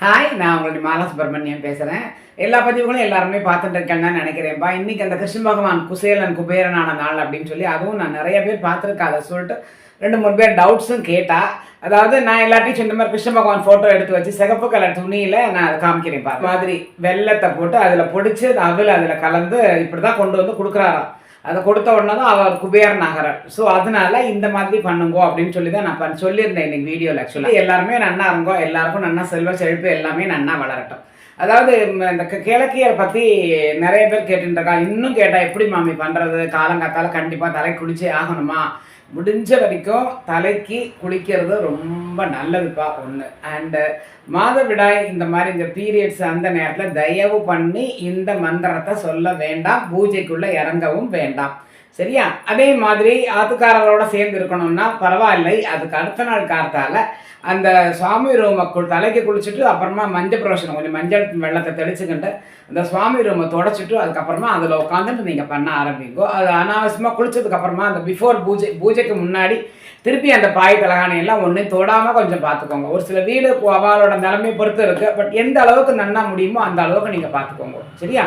Hi நான் உங்களுடைய மாலா சுப்பிரமணியம் பேசுகிறேன் எல்லா பதிவுகளும் எல்லாருமே பார்த்துட்டு இருக்கேன்னு தான் நினைக்கிறேன்ப்பா இன்றைக்கி அந்த கிருஷ்ண பகவான் குசேலன் குபேரனான நாள் அப்படின்னு சொல்லி அதுவும் நான் நிறைய பேர் பார்த்துருக்கேன். அதை சொல்லிட்டு ரெண்டு மூணு பேர் டவுட்ஸும் கேட்டா அதாவது நான் எல்லாத்தையும் சொன்ன மாதிரி கிருஷ்ண பகவான் ஃபோட்டோ எடுத்து வச்சு சிகப்பு கலர் துணியில் நான் அதை காமிக்கிறேன்ப்பா மாதிரி வெள்ளத்தை போட்டு அதில் பொடிச்சு அவள் அதில் கலந்து இப்படி தான் கொண்டு வந்து கொடுக்குறாராம். அதை கொடுத்த உடனே தான் அவர் குபேர் நகரர் ஸோ அதனால இந்த மாதிரி பண்ணுங்கோ அப்படின்னு சொல்லி தான் நான் பண்ண- சொல்லியிருந்தேன் இன்னைக்கு வீடியோவில் ஆக்சுவலாக எல்லாருமே நன்னா இருங்கோ எல்லாருக்கும் நன்னா செல்வ செழிப்பு எல்லாமே நன்னா வளரட்டும். அதாவது இந்த கி- கிழக்கியரை பற்றி நிறைய பேர் கேட்டுட்டு இன்னும் கேட்டால் எப்படி மாமி பண்ணுறது காலங்காத்தால கண்டிப்பாக தலை குளிச்சே ஆகணுமா? முடிஞ்ச வரைக்கும் தலைக்கு குளிக்கிறது ரொம்ப நல்லதுப்பா ஒன்று அண்டு uh, மாதவிடாய் இந்த மாதிரி இந்த பீரியட்ஸ் அந்த நேரத்தில் தயவு பண்ணி இந்த மந்திரத்தை சொல்ல வேண்டாம் பூஜைக்குள்ளே இறங்கவும் வேண்டாம். சரியா? அதே மாதிரி ஆத்துக்காரரோட சேர்ந்து இருக்கணும்னா பரவாயில்லை. அதுக்கு அடுத்த நாள் கார்த்தால அந்த சுவாமி ரூமை தலைக்கு குளிச்சுட்டு அப்புறமா மஞ்சள் புரோஷனம் கொஞ்சம் மஞ்சள் வெள்ளத்தை தெளிச்சுக்கிட்டு அந்த சுவாமி ரூமை தொடச்சிட்டு அதுக்கப்புறமா அதில் உட்காந்துட்டு நீங்கள் பண்ண ஆரம்பிங்கோ. அது அனாவசியமாக குளிச்சதுக்கப்புறமா அந்த பிஃபோர் பூஜை பூஜைக்கு முன்னாடி திருப்பி அந்த பாய் தலகானையெல்லாம் ஒன்றும் தொடாமல் கொஞ்சம் பார்த்துக்கோங்க ஒரு சில வீடு அவளோட நிலைமை பொறுத்து இருக்குது பட் எந்த அளவுக்கு நன்னா முடியுமோ அந்த அளவுக்கு நீங்கள் பார்த்துக்கோங்க சரியா?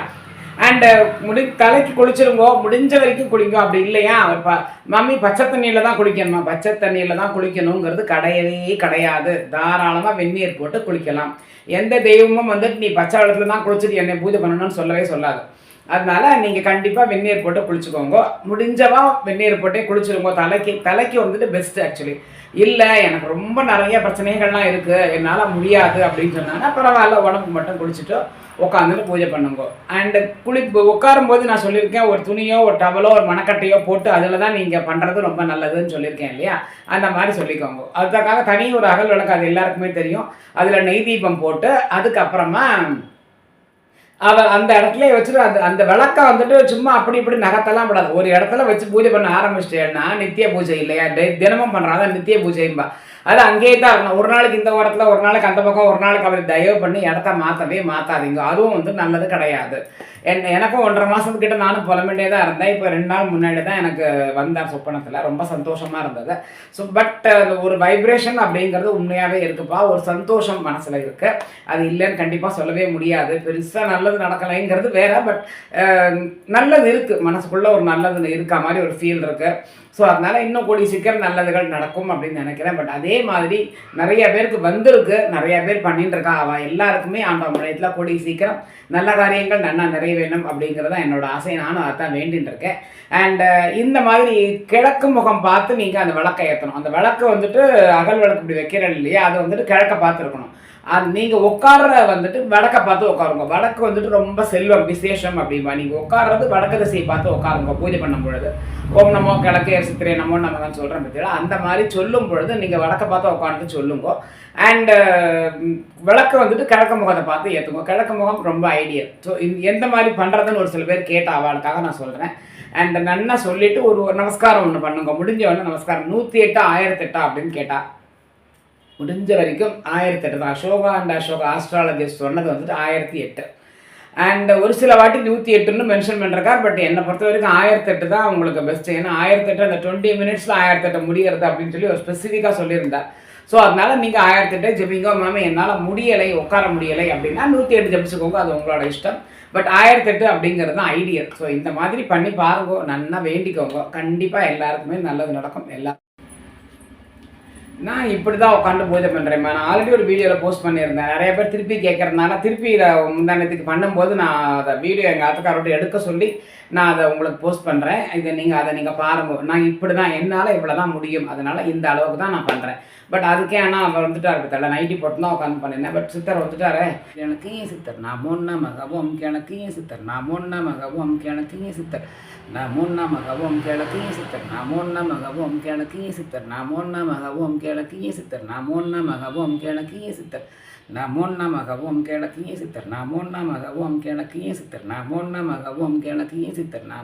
அண்டு uh, முடி தலைக்கு குளிச்சிருங்கோ முடிஞ்ச வரைக்கும் குளிங்க. அப்படி இல்லையா? அவர் ப மம்மி பச்சை தண்ணியில் தான் குளிக்கணுமா? பச்சை தண்ணியில் தான் குளிக்கணுங்கிறது கிடையவே கிடையாது. தாராளமாக வெந்நீர் போட்டு குளிக்கலாம். எந்த தெய்வமும் வந்துட்டு நீ பச்சை வெள்ளத்தில் தான் குளிச்சுட்டு என்னை பூஜை பண்ணணும்னு சொல்லவே சொல்லாது. அதனால நீங்கள் கண்டிப்பாக வெந்நீர் போட்டு குளிச்சுக்கோங்க. முடிஞ்சவா வெந்நீர் போட்டே குளிச்சிருங்க. தலைக்கு தலைக்கு வந்துட்டு பெஸ்ட் ஆக்சுவலி இல்லை எனக்கு ரொம்ப நிறைய பிரச்சனைகள்லாம் இருக்குது என்னால் முடியாது அப்படின்னு சொன்னாங்கன்னா பரவாயில்ல உடம்பு மட்டும் குளிச்சுட்டு உட்காந்துட்டு பூஜை பண்ணுங்க. அண்டு குளி உட்காரும் போது நான் சொல்லியிருக்கேன் ஒரு துணியோ ஒரு டவலோ ஒரு மணக்கட்டையோ போட்டு அதில் தான் நீங்கள் பண்ணுறது ரொம்ப நல்லதுன்னு சொல்லியிருக்கேன் இல்லையா? அந்த மாதிரி சொல்லிக்கோங்க. அதுக்காக தனி ஒரு அகல் விளக்கு அது எல்லாருக்குமே தெரியும். அதில் நெய் தீபம் போட்டு அதுக்கப்புறமா அவ அந்த இடத்துல வச்சுட்டு அந்த அந்த விளக்க வந்துட்டு சும்மா அப்படி இப்படி நகத்தெல்லாம் விடாது. ஒரு இடத்துல வச்சு பூஜை பண்ண ஆரம்பிச்சிட்டேன்னா நித்திய பூஜை இல்லையா? தினமும் பண்ணுறாங்க நித்திய பூஜைம்பா அது அங்கேயே தான் இருக்கணும். ஒரு நாளைக்கு இந்த ஓரத்தில் ஒரு நாளைக்கு அந்த பக்கம் ஒரு நாளைக்கு அவர் தயவு பண்ணி இடத்த மாற்றவே மாற்றாதீங்க அதுவும் வந்து நல்லது கிடையாது. என் எனக்கும் ஒன்றரை மாதத்துக்கிட்ட நானும் புலம்பிட்டே தான் இருந்தேன். இப்போ ரெண்டு நாள் முன்னாடி தான் எனக்கு வந்தார் சொப்பனத்தில் ரொம்ப சந்தோஷமாக இருந்தது. ஸோ பட் ஒரு வைப்ரேஷன் அப்படிங்கிறது உண்மையாகவே இருக்குப்பா. ஒரு சந்தோஷம் மனசில் இருக்குது அது இல்லைன்னு கண்டிப்பாக சொல்லவே முடியாது. பெருசாக நல்லது நடக்கலைங்கிறது வேற பட் நல்லது இருக்குது மனசுக்குள்ளே ஒரு நல்லது இருக்கா மாதிரி ஒரு ஃபீல் இருக்குது ஸோ அதனால் இன்னும் கூடிய சீக்கிரம் நல்லதுகள் நடக்கும் அப்படின்னு நினைக்கிறேன். பட் அதே அதே மாதிரி நிறைய பேருக்கு வந்திருக்கு. நிறைய பேர் பண்ணிட்டு இருக்கா அவள் எல்லாருக்குமே ஆண்டவ முறையத்தில் கூடிய சீக்கிரம் நல்ல காரியங்கள் நன்னா நிறைவேணும் அப்படிங்கிறது தான் என்னோட ஆசை நானும் அதான் வேண்டின்னு இருக்கேன். அண்டு இந்த மாதிரி கிழக்கு முகம் பார்த்து நீங்கள் அந்த விளக்கை ஏற்றணும் அந்த விளக்கு வந்துட்டு அகல் விளக்கு இப்படி வைக்கிறேன் இல்லையா? அது வந்துட்டு கிழக்க பார்த்துருக்கணும். அது நீங்கள் உட்கார்ற வந்துட்டு வடக்கை பார்த்து உட்காருங்க. வடக்கு வந்துட்டு ரொம்ப செல்வம் விசேஷம் அப்படிம்பா. நீங்கள் உட்கார்றது வடக்கு திசையை பார்த்து உட்காருங்க பூஜை பண்ணும் பொழுது. ஓம் நமோ கிழக்கே சித்திரை நமோ நம்ம தான் சொல்கிறேன் பற்றியா அந்த மாதிரி சொல்லும் பொழுது நீங்கள் வடக்க பார்த்து உட்காந்து சொல்லுங்க. அண்டு விளக்கு வந்துட்டு கிழக்கு முகத்தை பார்த்து ஏற்றுங்க கிழக்கு முகம் ரொம்ப ஐடியல் ஸோ எந்த மாதிரி பண்ணுறதுன்னு ஒரு சில பேர் கேட்ட அவளுக்காக நான் சொல்கிறேன் அண்ட் நன்னா சொல்லிவிட்டு ஒரு ஒரு நமஸ்காரம் ஒன்று பண்ணுங்க. முடிஞ்ச உடனே நமஸ்காரம். நூற்றி எட்டா ஆயிரத்தி எட்டா அப்படின்னு கேட்டால் முடிஞ்ச வரைக்கும் ஆயிரத்தி எட்டு தான். அசோகா அண்ட் அசோகா ஆஸ்ட்ராலஜிஸ்ட் சொன்னது வந்துட்டு ஆயிரத்தி எட்டு. அண்ட் ஒரு சில வாட்டி நூற்றி எட்டுன்னு மென்ஷன் பண்ணிருக்கார் பட் என்னை பொறுத்த வரைக்கும் ஆயிரத்தி எட்டு தான் உங்களுக்கு பெஸ்ட் ஏன்னா ஆயிரத்தி எட்டு அந்த டுவெண்ட்டி மினிட்ஸில் ஆயிரத்தி எட்டு முடிகிறது அப்படின்னு சொல்லி ஒரு ஸ்பெசிஃபிக்காக சொல்லியிருந்தார். ஸோ அதனால் நீங்கள் ஆயிரத்தி எட்டு ஜெபிங்க மேம் என்னால் முடியலை உட்கார முடியலை அப்படின்னா நூற்றி எட்டு ஜெபிச்சுக்கோங்க அது உங்களோட இஷ்டம். பட் ஆயிரத்தி எட்டு அப்படிங்கிறது தான் ஐடியல் ஸோ இந்த மாதிரி பண்ணி பாருங்க நல்லா வேண்டிக்கோங்க. கண்டிப்பாக எல்லாருக்குமே நல்லது நடக்கும். எல்லா நான் இப்படி தான் உட்காந்து பூஜை பண்ணுறேன் நான் ஆல்ரெடி ஒரு வீடியோவில் போஸ்ட் பண்ணியிருந்தேன். நிறைய பேர் திருப்பி கேட்குறதுனால திருப்பி இதை முந்தானத்துக்கு பண்ணும்போது நான் அதை வீடியோ எங்கள் ஆத்துக்காரோட எடுக்க சொல்லி நான் அதை உங்களுக்கு போஸ்ட் பண்ணுறேன் இதை நீங்கள் அதை நீங்கள் பாருங்கள் நான் இப்படி தான் என்னால் இவ்வளோ தான் முடியும். அதனால் இந்த அளவுக்கு தான் நான் பண்ணுறேன் பட் அதுக்கே ஆனால் அவர் வந்துட்டார் பத்தல நைட்டி போட்டு தான் உட்காந்து பண்ணிருந்தேன் பட் சித்தர் வந்துட்டாரே. எனக்கு ஏன் சித்தர்? நான் முன்ன மகவும் கிழக்கு ஏன் சித்தர்? நான் முன்ன மகவும் கிழக்கு ஏன் சித்தர்? நான் முன்ன மகவும் கிழக்கு ஏன் சித்தர்? நான் முன்ன மகவும் கிழக்கு ஏன் சித்தர்? நான் முன்ன மகவும் கிழக்கிய சித்தர். நான் முன்ன மகவும் கிழக்கு சித்தர். நமோ நமகவும் கிழக்கிய சித்தர். நமோ நமகவும் கிழக்கிய சித்தர். நமோ நமகவும் கிழக்கிய சித்தர். நமோ